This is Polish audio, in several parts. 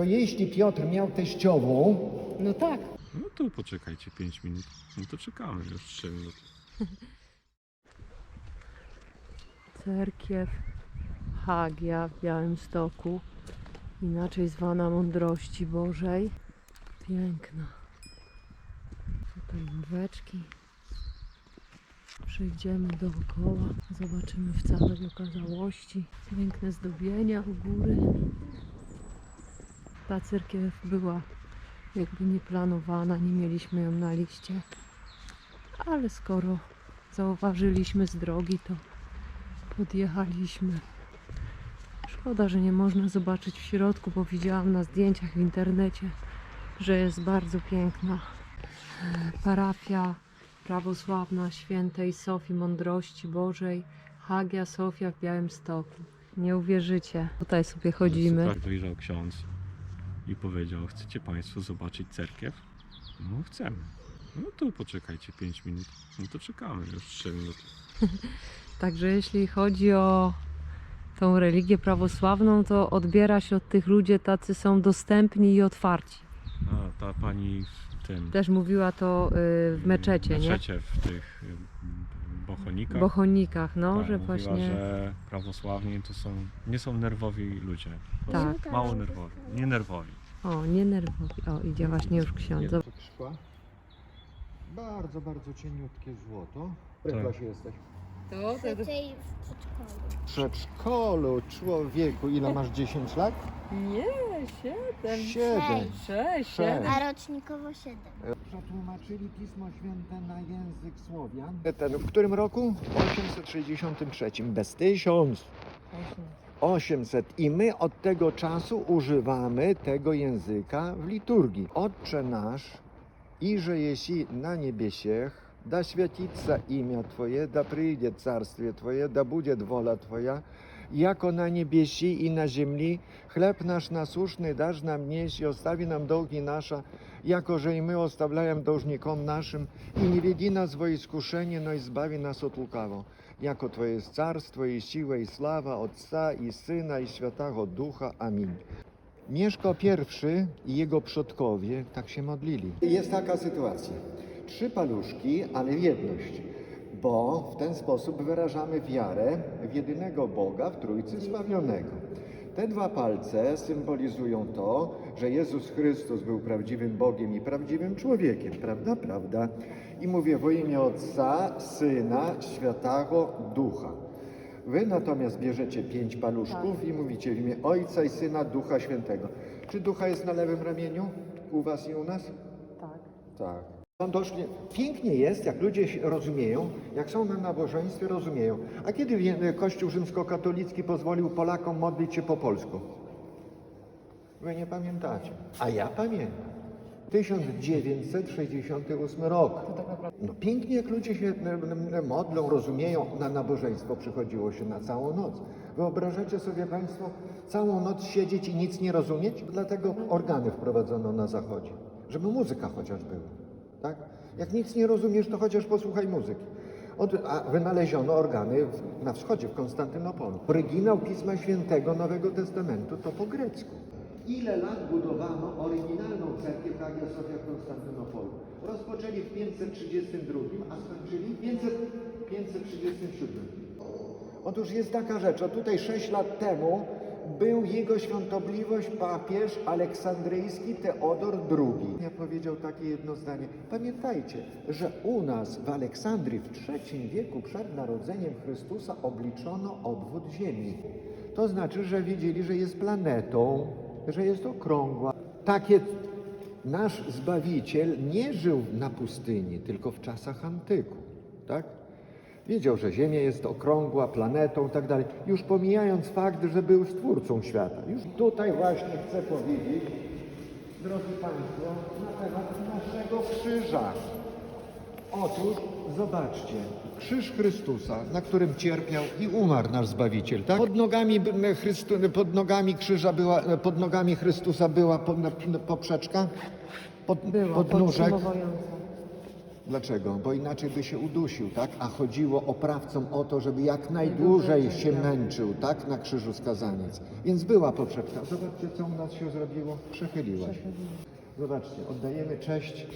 to jeśli Piotr miał teściową, No tak. No to poczekajcie 5 minut. No to czekamy już 3 minuty. Cerkiew Hagia w Białymstoku, inaczej zwana Mądrości Bożej. Piękna. Tutaj ławeczki. Przejdziemy dookoła, zobaczymy w całej okazałości. Piękne zdobienia u góry. Ta cerkiew była jakby nieplanowana, nie mieliśmy ją na liście. Ale skoro zauważyliśmy z drogi, to podjechaliśmy. Szkoda, że nie można zobaczyć w środku, bo widziałam na zdjęciach w internecie, że jest bardzo piękna. Parafia prawosławna świętej Sofii Mądrości Bożej, Hagia Sofia w Białymstoku. Nie uwierzycie. Tutaj sobie chodzimy. Tak wyjrzał ksiądz i powiedział, chcecie Państwo zobaczyć cerkiew? No chcemy. No to poczekajcie 5 minut. No to czekamy już 3 minuty. Także jeśli chodzi o tą religię prawosławną, to odbiera się od tych ludzi, tacy są dostępni i otwarci. A ta pani w tym Też mówiła to y, w meczecie, nie? meczecie w tych y, bochonikach. Bochonikach, no, tak, że mówiła, właśnie. że prawosławni to są, nie są nerwowi ludzie. Tak. Mało nerwowi. Nie nerwowi. O, nie nerwowi. O, idzie właśnie już ksiądz. Zob- szkła, bardzo, bardzo cieniutkie złoto. W którym klasie jesteś? To, w przedszkolu. W przedszkolu, człowieku, ile masz 10 lat? Nie, siedem. Siedem. Sześć. Sześć, Sześć. A rocznikowo siedem. Przetłumaczyli Pismo Święte na język Słowian. Ten, w którym roku? 863, bez tysiąc. 800 i my od tego czasu używamy tego języka w liturgii. Otcze nasz, iże jeśli na niebiesiech, da święcica imię Twoje, da przyjdzie carstwie Twoje, da będzie wola Twoja, jako na niebiesi i na ziemi. Chleb nasz nasłuszny dasz nam nieść i ostawi nam długi nasza, jako że i my ostawiajem dłużnikom naszym i nie wiedzi nas w no i zbawi nas od. Jako Twoje jest i siła i sława Otca i Syna i Świętego Ducha. Amin. Mieszko I i jego przodkowie tak się modlili. Jest taka sytuacja. Trzy paluszki, ale w jedność. Bo w ten sposób wyrażamy wiarę w jedynego Boga, w Trójcy Sławionego. Te dwa palce symbolizują to, że Jezus Chrystus był prawdziwym Bogiem i prawdziwym człowiekiem. Prawda? Prawda. I mówię w imię Otca, Syna, Świętego Ducha. Wy natomiast bierzecie pięć paluszków i mówicie w imię Ojca i Syna, Ducha Świętego. Czy Ducha jest na lewym ramieniu? U was i u nas? Tak. Tak. Pięknie jest, jak ludzie się rozumieją, jak są na nabożeństwie, rozumieją. A kiedy Kościół rzymskokatolicki pozwolił Polakom modlić się po polsku? Wy nie pamiętacie. A ja pamiętam. 1968 rok. No pięknie, jak ludzie się modlą, rozumieją, na nabożeństwo przychodziło się na całą noc. Wyobrażacie sobie Państwo całą noc siedzieć i nic nie rozumieć? Dlatego organy wprowadzono na zachodzie, żeby muzyka chociaż była. Tak? Jak nic nie rozumiesz, to chociaż posłuchaj muzyki. Od, a wynaleziono organy w, na wschodzie, w Konstantynopolu. Oryginał Pisma Świętego Nowego Testamentu to po grecku. Ile lat budowano oryginalną cerkiew Hagia Sofia w Konstantynopolu? Rozpoczęli w 532, a skończyli w 500, 537. Otóż jest taka rzecz, o tutaj 6 lat temu był jego świątobliwość papież aleksandryjski Teodor II. Ja powiedział takie jedno zdanie. Pamiętajcie, że u nas w Aleksandrii w III wieku przed narodzeniem Chrystusa obliczono obwód Ziemi. To znaczy, że wiedzieli, że jest planetą, że jest okrągła. Takie nasz Zbawiciel nie żył na pustyni, tylko w czasach antyku, tak? Wiedział, że Ziemia jest okrągła, planetą i tak dalej. Już pomijając fakt, że był stwórcą świata. Już tutaj właśnie chcę powiedzieć, drodzy Państwo, na temat naszego krzyża. Otóż zobaczcie, krzyż Chrystusa, na którym cierpiał i umarł nasz Zbawiciel, tak? Pod nogami, Chrystu, pod nogami krzyża była, pod nogami Chrystusa była po- poprzeczka, pod, Była podnóżek. podtrzymywująca. Dlaczego? Bo inaczej by się udusił, tak? A chodziło oprawcom o to, żeby jak najdłużej się męczył, tak? Na krzyżu skazaniec. Więc była poprzeczka. Zobaczcie, co u nas się zrobiło. Przechyliła się. Zobaczcie, oddajemy cześć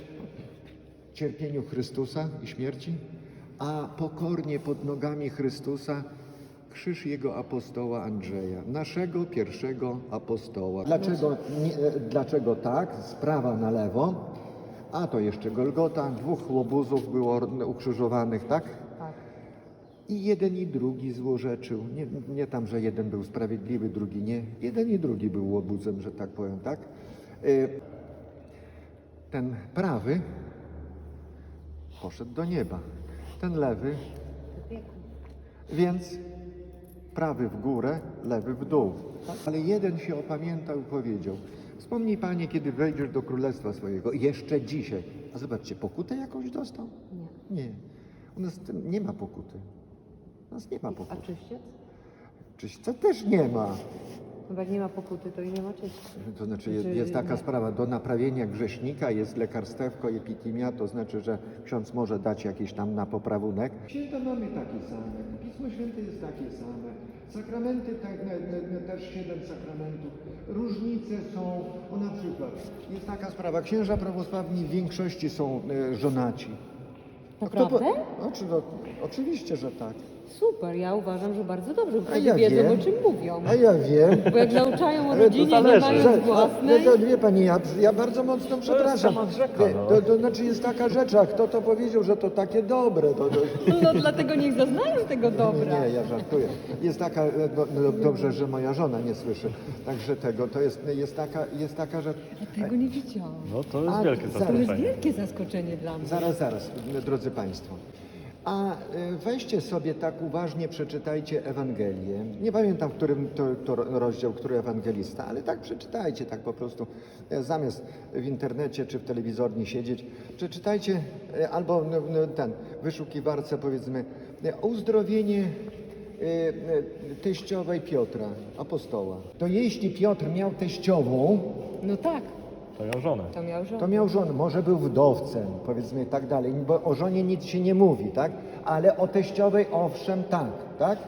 cierpieniu Chrystusa i śmierci, a pokornie pod nogami Chrystusa krzyż jego apostoła Andrzeja, naszego pierwszego apostoła. Dlaczego, nie, e, dlaczego tak? Z prawa na lewo, a to jeszcze Golgota, dwóch łobuzów było ukrzyżowanych, tak? Tak. I jeden i drugi złorzeczył. Nie, nie tam, że jeden był sprawiedliwy, drugi nie. Jeden i drugi był łobuzem, że tak powiem, tak? Y, Ten prawy poszedł do nieba. Ten lewy, więc prawy w górę, lewy w dół. Ale jeden się opamiętał i powiedział: Wspomnij panie, kiedy wejdziesz do królestwa swojego, jeszcze dzisiaj. A zobaczcie, pokutę jakąś dostał? Nie. Nie. U nas nie ma pokuty. U nas nie ma A pokuty. czyściec? Czyśćca też nie ma. No jak nie ma pokuty, to i nie ma czyśćca. To znaczy jest, Znaczy, jest taka nie. sprawa, do naprawienia grzesznika jest lekarstewko epitimia, to znaczy, że ksiądz może dać jakieś tam na poprawunek. Księga mamy takie same, Pismo Święte jest takie same, sakramenty tak, też siedem sakramentów. Różnice są, o na przykład, jest taka sprawa, księża prawosławni w większości są e, żonaci. Kto po- Naprawdę? Oczy, no, oczywiście, że tak. Super, ja uważam, że bardzo dobrze, bo A wtedy ja wiedzą wiem. o czym mówią. A ja wiem. Bo jak nauczają o rodzinie, nie zależy. Że- mając własnej, No to wie pani, ja, ja bardzo mocno przepraszam. temat rzeka, no. to, to znaczy jest taka rzecz, a kto to powiedział, że to takie dobre? To, to, no dlatego niech zaznają tego dobra. nie, ja żartuję. Jest taka, e, no, no, dobrze, że moja żona nie słyszy. Także tego, to jest, jest, taka, jest taka rzecz. Tego nie widziałam. No to jest A, wielkie zaraz. To jest zaskoczenie. wielkie zaskoczenie dla mnie. Zaraz, zaraz, drodzy Państwo. A e, weźcie sobie tak uważnie, przeczytajcie Ewangelię. Nie pamiętam, w którym to, to rozdział, który ewangelista, ale tak przeczytajcie, tak po prostu, e, zamiast w internecie czy w telewizorni siedzieć, przeczytajcie e, albo no, no, ten, wyszukiwarce powiedzmy, uzdrowienie teściowej Piotra, apostoła. To jeśli Piotr miał teściową, No tak, To ją żonę. to miał żonę. to miał żonę, może był wdowcem, powiedzmy i tak dalej, bo o żonie nic się nie mówi, tak? Ale o teściowej owszem tak, tak?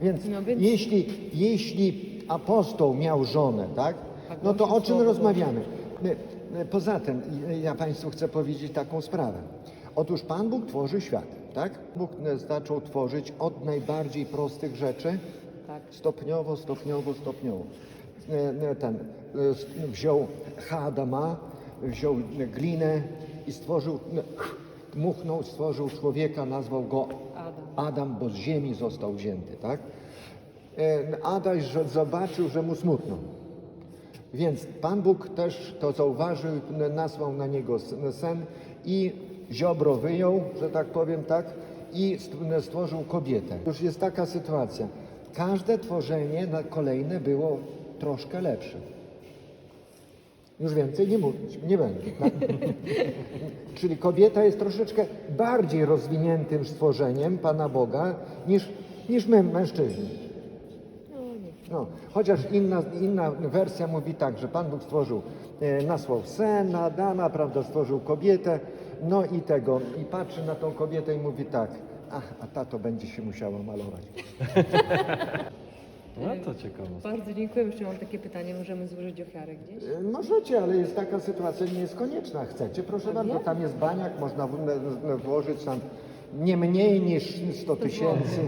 Więc, No więc- Jeśli, jeśli apostoł miał żonę, tak? No to o czym rozmawiamy? My- my- Poza tym, ja Państwu chcę powiedzieć taką sprawę. Otóż Pan Bóg tworzy świat, tak? Bóg zaczął tworzyć od najbardziej prostych rzeczy, Tak. Stopniowo, stopniowo, stopniowo. E, e, Ten, e, wziął Adama, wziął glinę i stworzył, dmuchnął, stworzył człowieka, nazwał go Adam. Bo z ziemi został wzięty, tak? Adaś zobaczył, że mu smutno. Więc Pan Bóg też to zauważył, n- nasłał na niego sen i ziobro wyjął, że tak powiem, tak, i st- stworzył kobietę. Już jest taka sytuacja. Każde tworzenie na kolejne było troszkę lepsze. Już więcej nie mówić, nie będę. Tak? Czyli kobieta jest troszeczkę bardziej rozwiniętym stworzeniem Pana Boga niż, niż my, mężczyźni. No, chociaż inna, inna wersja mówi tak, że Pan Bóg stworzył, e, nasłał sen na Adama, prawda, stworzył kobietę, no i tego, i patrzy na tą kobietę i mówi tak, ach, a ta to będzie się musiała malować. No to ciekawe. Bardzo dziękuję. Jeszcze mam takie pytanie. Możemy złożyć ofiarę gdzieś? E, Możecie, ale jest taka sytuacja, nie jest konieczna. Chcecie, proszę bardzo, tam jest baniak, można w- włożyć tam nie mniej niż 100 tysięcy.